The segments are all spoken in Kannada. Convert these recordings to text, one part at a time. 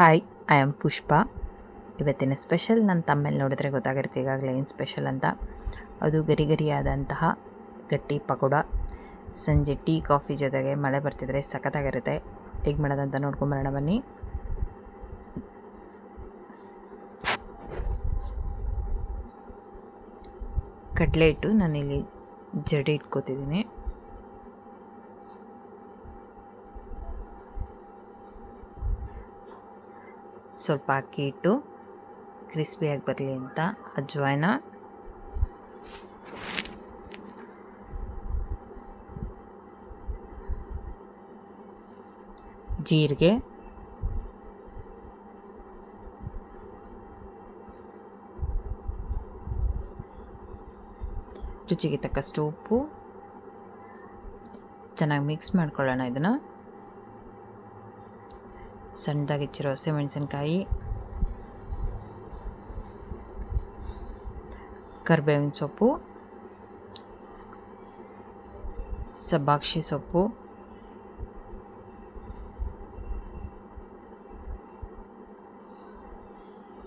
ಹಾಯ್ ಐ ಆಮ್ ಪುಷ್ಪ ಇವತ್ತಿನ ಸ್ಪೆಷಲ್ ನನ್ನ ತಮ್ಮೇಲೆ ನೋಡಿದ್ರೆ ಗೊತ್ತಾಗಿರುತ್ತೆ, ಈಗಾಗಲೇ ಏನು ಸ್ಪೆಷಲ್ ಅಂತ. ಅದು ಗರಿ ಗರಿಯಾದಂತಹ ಗಟ್ಟಿ ಪಕೋಡ. ಸಂಜೆ ಟೀ, ಕಾಫಿ ಜೊತೆಗೆ ಮಳೆ ಬರ್ತಿದ್ರೆ ಸಖತ್ತಾಗಿರುತ್ತೆ. ಹೇಗೆ ಮಾಡೋದಂತ ನೋಡ್ಕೊಂಬರೋಣ ಬನ್ನಿ. ಕಡಲೆ ಹಿಟ್ಟು ನಾನಿಲ್ಲಿ ಜಡಿ ಇಟ್ಕೋತಿದ್ದೀನಿ ಸ್ವಲ್ಪ ಅಕ್ಕಿ ಇಟ್ಟು ಕ್ರಿಸ್ಪಿಯಾಗಿ ಬರಲಿ ಅಂತ ಅಜ್ವಾಯ್ನ. ಜೀರಿಗೆ. ರುಚಿಗೆ ತಕ್ಕಷ್ಟು ಉಪ್ಪು. ಚೆನ್ನಾಗಿ ಮಿಕ್ಸ್ ಮಾಡ್ಕೊಳ್ಳೋಣ ಇದನ್ನು. ಸಣ್ಣದಾಗಿ ಹೆಚ್ಚಿರೋ ಹಸಿಮೆಣಸಿನ್ಕಾಯಿ ಕರ್ಬೇವಿನ ಸೊಪ್ಪು ಸಬ್ಬಾಕ್ಷಿ ಸೊಪ್ಪು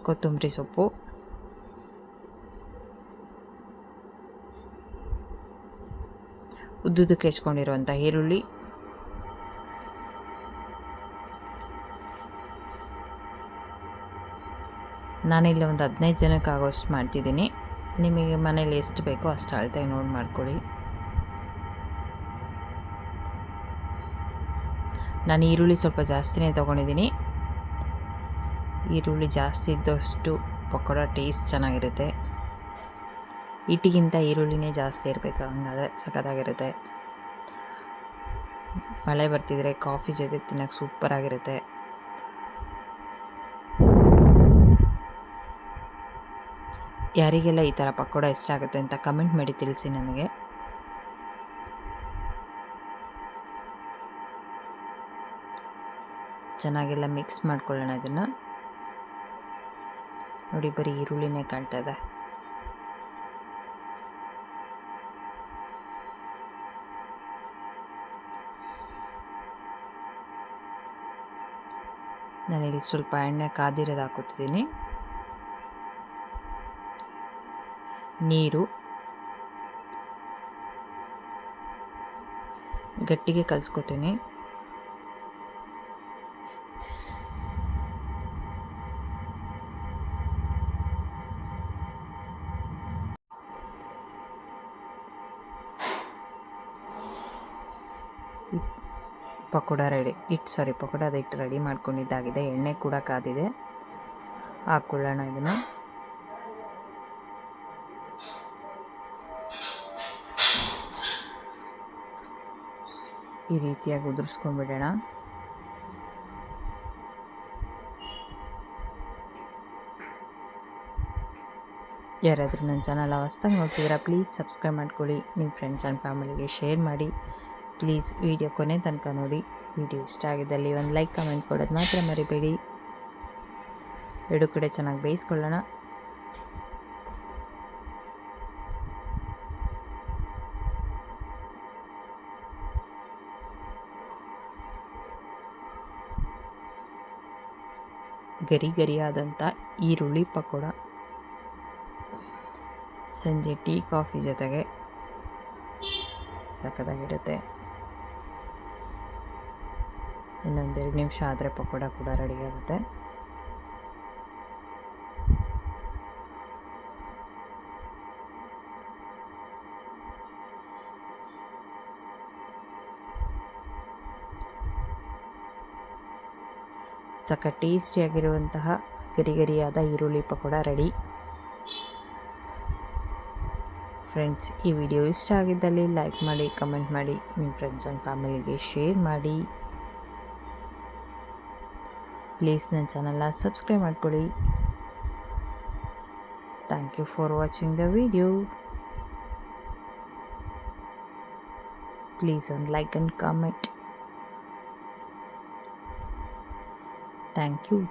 ಕೊತ್ತಂಬರಿ ಸೊಪ್ಪು ಉದ್ದುದಕ್ಕೆ ಹೆಚ್ಕೊಂಡಿರುವಂಥ ಈರುಳ್ಳಿ ನಾನಿಲ್ಲಿ ಒಂದು ಹದಿನೈದು ಜನಕ್ಕೆ ಆಗೋಷ್ಟು ಮಾಡ್ತಿದ್ದೀನಿ. ನಿಮಗೆ ಮನೇಲಿ ಎಷ್ಟು ಬೇಕೋ ಅಷ್ಟು ಅಳತೆಗೆ ನೋಡಿ ಮಾಡ್ಕೊಳ್ಳಿ. ನಾನು ಈರುಳ್ಳಿ ಸ್ವಲ್ಪ ಜಾಸ್ತಿನೇ ತೊಗೊಂಡಿದ್ದೀನಿ. ಈರುಳ್ಳಿ ಜಾಸ್ತಿ ಇದ್ದಷ್ಟು ಪಕೋಡ ಟೇಸ್ಟ್ ಚೆನ್ನಾಗಿರುತ್ತೆ. ಇಟ್ಟಿಗಿಂತ ಈರುಳ್ಳಿನೇ ಜಾಸ್ತಿ ಇರಬೇಕು, ಹಂಗಾದ್ರೆ ಸಖತ್ತಾಗಿರುತ್ತೆ. ಮಳೆ ಬರ್ತಿದ್ರೆ ಕಾಫಿ ಜೊತೆ ತಿನ್ನೋಕೆ ಸೂಪರಾಗಿರುತ್ತೆ. ಯಾರಿಗೆಲ್ಲ ಈ ಥರ ಪಕೋಡ ಇಷ್ಟ ಆಗುತ್ತೆ ಅಂತ ಕಮೆಂಟ್ ಮಾಡಿ ತಿಳಿಸಿ ನನಗೆ. ಚೆನ್ನಾಗೆಲ್ಲ ಮಿಕ್ಸ್ ಮಾಡ್ಕೊಳ್ಳೋಣ ಅದನ್ನು ನೋಡಿ ಬರೀ ಈರುಳ್ಳಿನೇ ಕಾಣ್ತಾ ಇದೆ. ನಾನಿಲ್ಲಿ ಸ್ವಲ್ಪ ಎಣ್ಣೆ ಕಾದಿರೋದು ಹಾಕುತ್ತಿದ್ದೀನಿ ನೀರು. ಗಟ್ಟಿಗೆ ಕಲಿಸ್ಕೊತೀನಿ. ಪಕೋಡ ರೆಡಿ. ಇಟ್ಟು ಸಾರಿ, ಪಕೋಡದ ಹಿಟ್ಟು ರೆಡಿ ಮಾಡ್ಕೊಂಡಿದ್ದಾಗಿದೆ. ಎಣ್ಣೆ ಕೂಡ ಕಾದಿದೆ. ಹಾಕ್ಕೊಳ್ಳೋಣ ಇದನ್ನು. ಈ ರೀತಿಯಾಗಿ ಉದುರಿಸ್ಕೊಂಡ್ಬಿಡೋಣ. ಯಾರಾದರೂ ನನ್ನ ಚಾನಲ್ ಹೊಸ್ದಾಗಿ ನೋಡ್ತಿದ್ದೀರಾ, ಪ್ಲೀಸ್ ಸಬ್ಸ್ಕ್ರೈಬ್ ಮಾಡ್ಕೊಳ್ಳಿ. ನಿಮ್ಮ ಫ್ರೆಂಡ್ಸ್ ಆ್ಯಂಡ್ ಫ್ಯಾಮಿಲಿಗೆ ಶೇರ್ ಮಾಡಿ. ಪ್ಲೀಸ್ ವಿಡಿಯೋ ಕೊನೆ ತನಕ ನೋಡಿ. ವಿಡಿಯೋ ಇಷ್ಟ ಆಗಿದ್ದಲ್ಲಿ ಒಂದು ಲೈಕ್, ಕಮೆಂಟ್ ಕೊಡೋದು ಮಾತ್ರ ಮರಿಬೇಡಿ. ಎರಡು ಕಡೆ ಚೆನ್ನಾಗಿ ಬೇಯಿಸ್ಕೊಳ್ಳೋಣ. ಗರಿ ಗರಿಯಾದಂಥ ಈರುಳ್ಳಿ ಪಕೋಡ. ಸಂಜೆ ಟೀ, ಕಾಫಿ ಜೊತೆಗೆ ಸಖತ್ತಾಗಿರುತ್ತೆ ಇನ್ನೊಂದೆರಡು ನಿಮಿಷ ಆದರೆ ಪಕೋಡ ಕೂಡ ರೆಡಿಯಾಗುತ್ತೆ ಸಖ ಟೇಸ್ಟಿಯಾಗಿರುವಂತಹ ಗರಿ ಗರಿಯಾದ ಈರುಳ್ಳಿ ಪಕೋಡ ರೆಡಿ ಫ್ರೆಂಡ್ಸ್ ಈ ವಿಡಿಯೋ ಇಷ್ಟ ಆಗಿದ್ದಲ್ಲಿ ಲೈಕ್ ಮಾಡಿ ಕಮೆಂಟ್ ಮಾಡಿ, ನಿಮ್ಮ ಫ್ರೆಂಡ್ಸ್ ಆ್ಯಂಡ್ ಫ್ಯಾಮಿಲಿಗೆ ಶೇರ್ ಮಾಡಿ. ಪ್ಲೀಸ್ ನನ್ನ ಚಾನಲ್ನ ಸಬ್ಸ್ಕ್ರೈಬ್ ಮಾಡ್ಕೊಳ್ಳಿ. Thank you for watching the video please ಒಂದು like and comment Thank you.